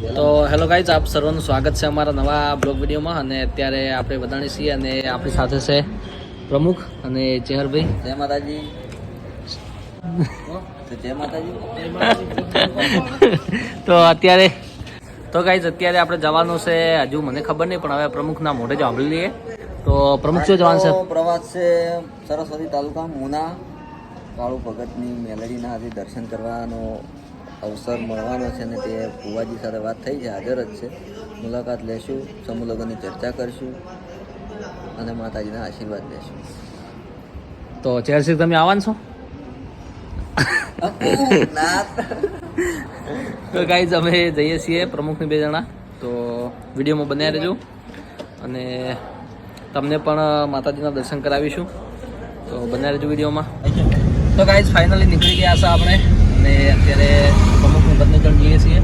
તો hello guys આપ સર્વનું સ્વાગત છે અમારા નવા બ્લોગ વિડીયોમાં. અને અત્યારે આપણે બધાણી છીએ અને આપણી સાથે છે પ્રમુખ અને ચેહરભાઈ. જય માતાજી. તો જય માતાજી. તો અત્યારે તો ગાઈઝ અત્યારે આપણે જવાનું છે હજુ મને ખબર નહીં પણ હવે પ્રમુખના મોઢે જ સાંભળી લઈએ. તો પ્રમુખ શું જવાનું છે. પ્રવાસ છે સરસ્વતી તાલુકા મુના. કાળુ ભગતની મેલડીના આજે દર્શન કરવાનો અવસર મળવાનો છે અને તે ભુવાજી સાથે વાત થઈ છે હાજર જ છે. મુલાકાત લેશું સમૂહ લગ્નની ચર્ચા કરશું અને માતાજીના આશીર્વાદ લેશું. તો ચેરસી તમે આવવાનું છો? તો ગાઈઝ અમે જઈએ છીએ પ્રમુખની બે જણા. તો વિડીયોમાં બન્યા રહેજો. અને તમને પણ માતાજીના દર્શન કરાવીશું. તો બન્યા રહેજો વિડીયોમાં. તો ગાઈઝ ફાઇનલી નીકળી ગયા છે આપણે. અને અત્યારે પ્રમુખને બંને જણ જઈએ છીએ.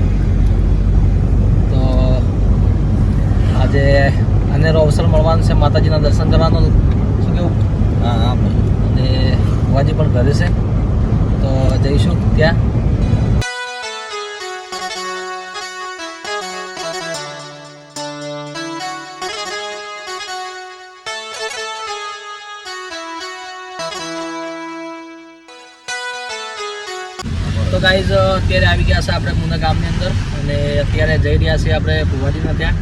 તો આજે અનેરો અવસર મળવાનો છે માતાજીના દર્શન કરવાનો. શું કેવું? હા હા અને વાજી પણ ઘરે છે. તો જઈશું ત્યાં. તો ગાઈઝ અત્યારે આવી ગયા છે આપણે મુના ગામની અંદર અને અત્યારે જઈ રહ્યા છીએ આપણે ભુવાજીના ત્યાં.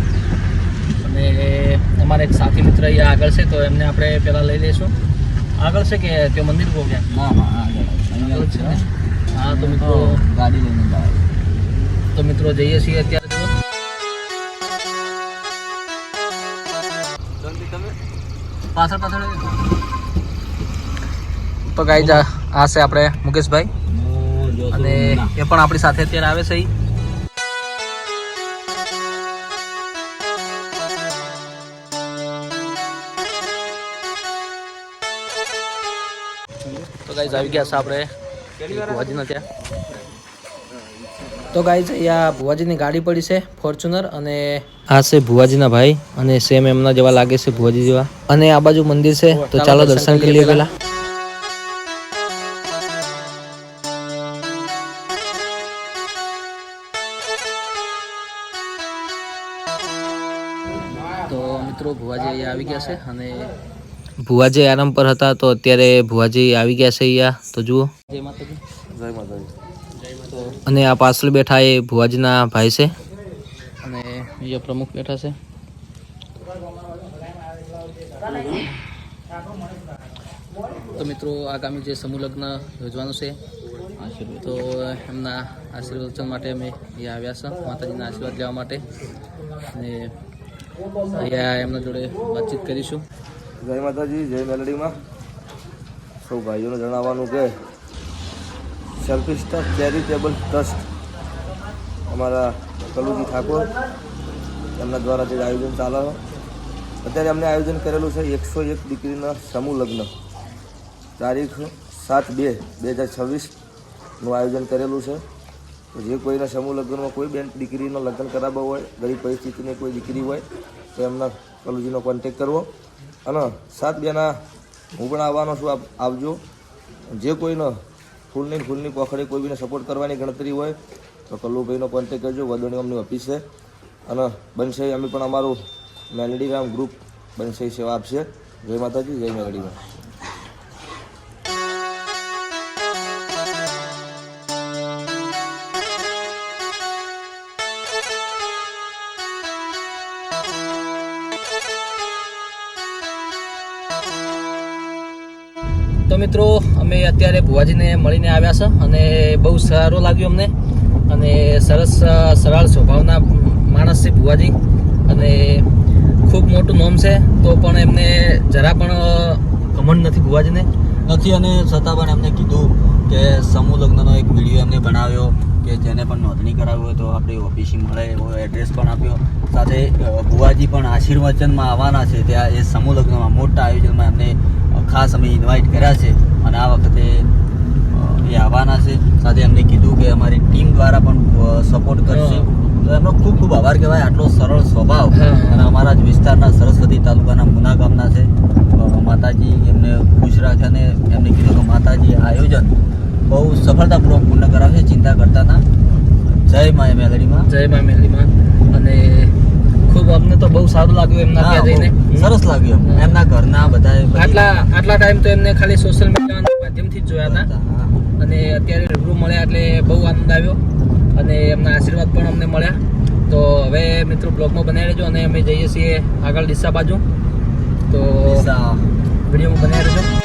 અને અમારા એક સાથી મિત્ર અહીંયા આગળ છે તો એમને આપણે પહેલાં લઈ લઈશું. આગળ છે કે તે મંદિર બહુ ગયા? ના હા આગળ છે? હા તો મિત્રો ગાડી લઈને તો મિત્રો જઈએ છીએ અત્યારે પાછળ પાછળ તો ગાઈ આ છે આપણે મુકેશભાઈ. અને એ પણ આપણી સાથે અત્યારે આવે છે તો ગાઈઝ આવી ગયા છે આપણે ભુવાજીના ત્યાં. તો ગાઈઝ અહીંયા ભુવાજીની ગાડી પડી છે ફોર્ચ્યુનર અને આ છે ભુવાજીના ભાઈ અને સેમ એમના જેવા લાગે છે ભુવાજી જેવા. અને આ બાજુ મંદિર છે તો ચાલો દર્શન કરી લઈએ પેલા મિત્રો ભુવાજી અહીંયા આવી ગયા છે અને ભુવાજી આરામ પર હતા તો અત્યારે ભુવાજી આવી ગયા છે અહીંયા. તો જુઓ. જય માતાજી. જય માતાજી. અને આ પાછળ બેઠા એ ભુવાજીના ભાઈ છે. અને અહીંયા પ્રમુખ બેઠા છે. તો મિત્રો આગામી જે સમૂહ લગ્ન યોજવાનું છે તો એમના આશીર્વચન માટે અમે અહીંયા આવ્યા છે માતાજીના આશીર્વાદ લેવા માટે. અને અહીંયા એમના જોડે વાતચીત કરીશું. જય માતાજી, જય મેલડીમાં. સૌ ભાઈઓને જણાવવાનું કે સેલ્ફી સ્ટાફ ચેરિટેબલ ટ્રસ્ટ અમારા કલુજી ઠાકોર એમના દ્વારા જે આયોજન ચાલે અત્યારે અમને આયોજન કરેલું છે એકસો એક દીકરીના સમૂહ લગ્ન. તારીખ સાત બે બે હજાર છવ્વીસનું આયોજન કરેલું છે. જે કોઈના સમૂહ લગ્નમાં કોઈ બેન દીકરીનો લગ્ન કરાવવા હોય, ગરીબ પરિસ્થિતિની કોઈ દીકરી હોય, તો એમના કલુજીનો કોન્ટેક કરવો. અને સાત બેના હું પણ આવવાનો છું આવજો. જે કોઈનો ફૂલની ફૂલની પોખડી કોઈ બીને સપોર્ટ કરવાની ગણતરી હોય, તો કલ્લુભાઈનો કોન્ટેક કરજો વદોણી અમની ઓફિસ છે. અને બનશે અમે પણ અમારું મેલડી રામ ગ્રુપ બનશે સેવા આપશે. જય માતાજી, જય મેલડીમાં તો મિત્રો, અમે અત્યારે ભુવાજીને મળીને આવ્યા છે અને બહુ સારું લાગ્યું અમને. અને સરસ સરળ સ્વભાવના માણસ છે ભુવાજી. અને ખૂબ મોટું નોમ છે, તો પણ એમને જરા પણ ઘમંડ નથી ભુવાજીને. નથી, અને છતાં પણ એમને કીધું કે સમૂહ લગ્નનો એક વીડિયો એમને બનાવ્યો, કે જેને પણ નોંધણી કરાવી હોય તો આપણી ઓફિસે મળે, એવો એડ્રેસ પણ આપ્યો. સાથે ભુવાજી પણ આશીર્વચનમાં આવવાના છે. ત્યાં એ સમૂહ લગ્નમાં મોટા આયોજનમાં એમને ખાસ અમે ઇન્વાઇટ કર્યા છે અને આ વખતે એ આવવાના છે. સાથે એમને કીધું કે અમારી ટીમ દ્વારા પણ સપોર્ટ કરશે. તો એમનો ખૂબ ખૂબ આભાર કહેવાય. આટલો સરળ સ્વભાવ અને અમારા જ વિસ્તારના સરસ્વતી તાલુકાના મુના ગામના છે. માતાજી એમને ખુશ રાખે અને એમને કીધું કે માતાજી આયોજન બહુ સફળતાપૂર્વક પૂર્ણ કરાવશે. ચિંતા કરતા ના. જય માય મેલડીમાં. જય મા મેલડીમાં. અને ખૂબ અમને તો બહુ સારું લાગ્યું એમના ત્યાં જઈને. સરસ લાગ્યું. એમના ઘરના બધા આટલા આટલા ટાઈમ તો એમને ખાલી સોશિયલ મીડિયાના માધ્યમથી જ જોયા હતા. અને અત્યારે રૂબરૂ મળ્યા એટલે બહુ આનંદ આવ્યો. અને એમના આશીર્વાદ પણ અમને મળ્યા. તો હવે મિત્રો બ્લોગમાં બનાવી રહેજો અને અમે જઈએ છીએ આગળ ડીસા બાજુ. તો વિડીયોમાં બનાવી રહેજો